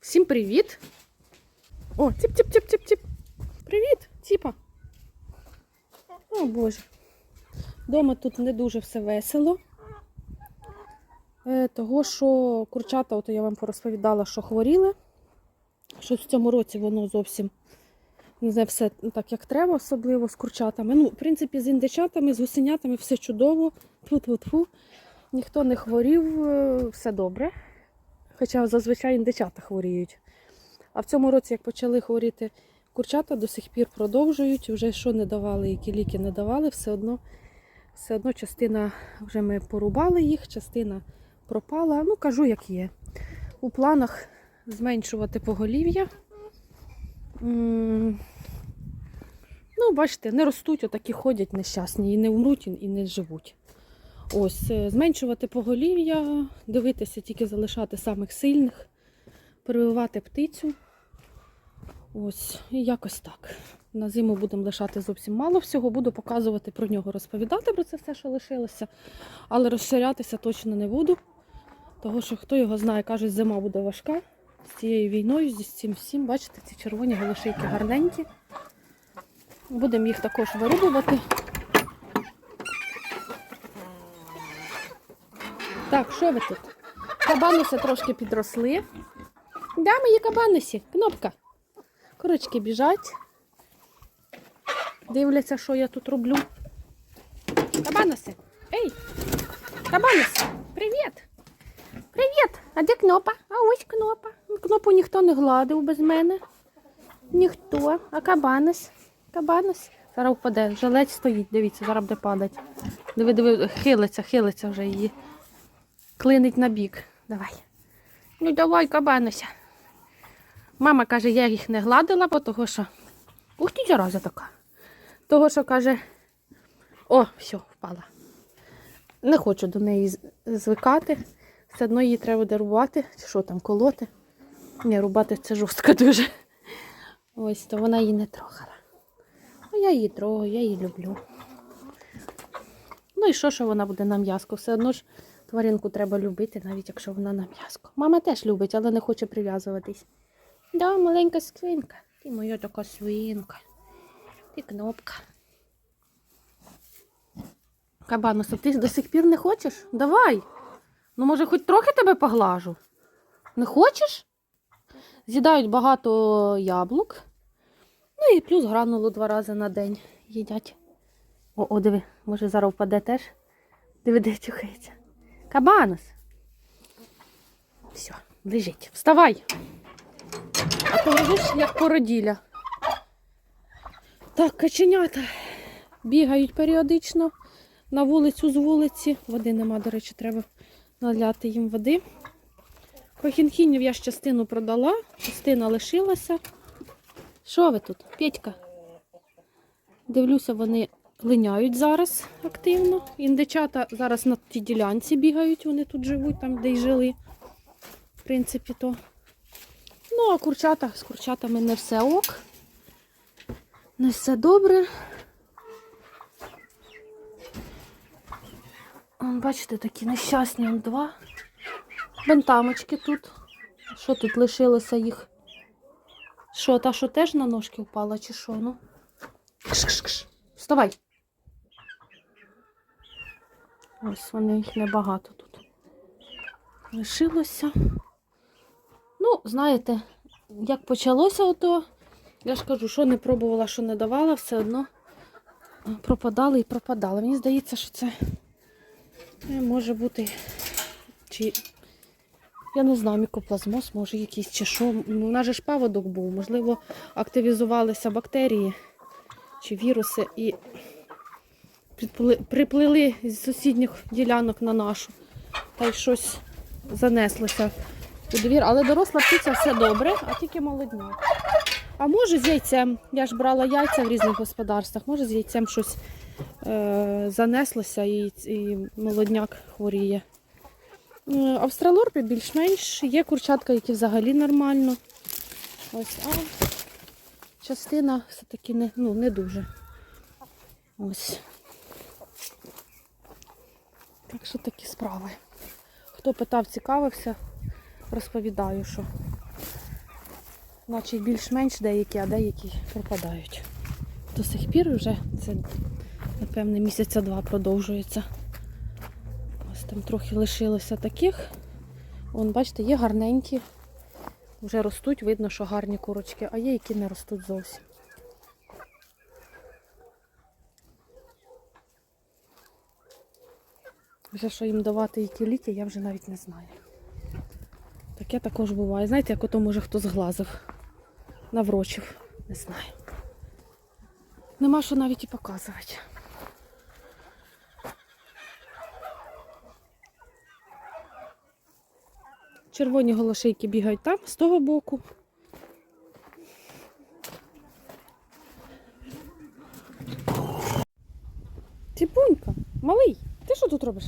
Всім привіт! О, тіп-тіп-тіп-тіп-тіп. Привіт, тіпа. О, Боже. Дома тут не дуже все весело. Е, того, що курчата, от я вам порозповідала, що хворіли. Що в цьому році воно зовсім не все так, як треба, особливо з курчатами. Ну, в принципі, з індичатами, з гусенятами все чудово. Тьфу-тьфу-тьфу. Ніхто не хворів, е, все добре. Хоча зазвичай індичата хворіють. А в цьому році, як почали хворіти курчата, до сих пір продовжують. Вже що не давали, які ліки не давали, все одно, все одно частина вже ми порубали їх, частина пропала. Ну, кажу, як є. У планах зменшувати поголів'я. Ну, бачите, не ростуть, отакі ходять нещасні, і не вмруть, і не живуть. Ось, е, зменшувати поголів'я, дивитися, тільки залишати самих сильних, прививати птицю. Ось, і якось так. На зиму будемо лишати зовсім мало всього, буду показувати про нього, розповідати про це все, що лишилося. Але розширятися точно не буду. Того, що хто його знає, кажуть, зима буде важка з цією війною, зі цим всім. Бачите, ці червоні голошейки гарненькі. Будемо їх також вирубувати. Так, що ви тут? Кабануси трошки підросли. Да, мої кабанусі, кнопка. Курочки біжать. Дивляться, що я тут роблю. Кабануси. Ей! Кабануси, привіт! Привіт! А де кнопа? А ось кнопа. Кнопу ніхто не гладив без мене. Ніхто. А кабанус? Кабанус? Зараз впаде. Жалець стоїть, дивіться, зараз буде падати. Диви, диви, хилиться, хилиться вже її. Клинить на бік. Давай. Ну давай, кабануся. Мама каже, я їх не гладила, бо того що. Ух ти, зараза така. Того, що каже. О, все, впала. Не хочу до неї звикати. Все одно її треба буде. Чи що там, колоти. Ні, рубати це жорстко дуже. Ось, то вона її не трогала. Ну, я її трогаю, я її люблю. Ну і що, що вона буде на м'язко? Все одно ж тваринку треба любити, навіть якщо вона на м'язко. Мама теж любить, але не хоче прив'язуватись. Да, маленька свинка. Ти моя така свинка. Ти кнопка. Кабанусов, ти до сих пір не хочеш? Давай. Ну, може, хоч трохи тебе поглажу? Не хочеш? З'їдають багато яблук. Ну і плюс гранулу два рази на день їдять. О, о, диви, може зараз впаде теж. Диви, де чухається. Кабанус. Все, лежить. Вставай. А то лежиш, як породіля. Так, каченята бігають періодично на вулицю з вулиці. Води нема, до речі, треба наляти їм води. Кохінхінів я ж частину продала, частина лишилася. Що ви тут, Петька? Дивлюся, вони линяють зараз активно. Індичата зараз на тій ділянці бігають, вони тут живуть, там, де й жили. В принципі, то. Ну, а курчата, з курчатами не все ок. Не все добре. Он, бачите, такі нещасні он два. Бентамочки тут. Що тут лишилося їх? Що, та що теж на ножки впала, чи що? Ну? Кш-кш-кш. Вставай. Ось вони їх небагато тут. Лишилося. Ну, знаєте, як почалося ото, я ж кажу, що не пробувала, що не давала, все одно пропадали і пропадали. Мені здається, що це е, може бути чи я не знаю, мікоплазмоз, може якийсь чи що. Ну, У нас же ж паводок був, можливо, активізувалися бактерії чи віруси і приплили з сусідніх ділянок на нашу. Та й щось занеслося у двір. Але доросла птиця все добре, а тільки молодня. А може з яйцем, я ж брала яйця в різних господарствах, може з яйцем щось е- занеслося і, і молодняк хворіє. Е, Австралорпи більш-менш. Є курчатка, які взагалі нормально. Ось, а частина все-таки не, ну, не дуже. Ось. Так що такі справи. Хто питав, цікавився, розповідаю, що Наче більш-менш деякі, а деякі пропадають. До сих пір вже це, напевне, місяця два продовжується. Ось там трохи лишилося таких. Вон, бачите, є гарненькі. Вже ростуть, видно, що гарні курочки, а є, які не ростуть зовсім. Вже що їм давати які ліки, я вже навіть не знаю. Таке також буває. Знаєте, як ото може хто зглазив, наврочив, не знаю. Нема що навіть і показувати. Червоні голошейки бігають там, з того боку. Ціпунька, малий, ти що тут робиш?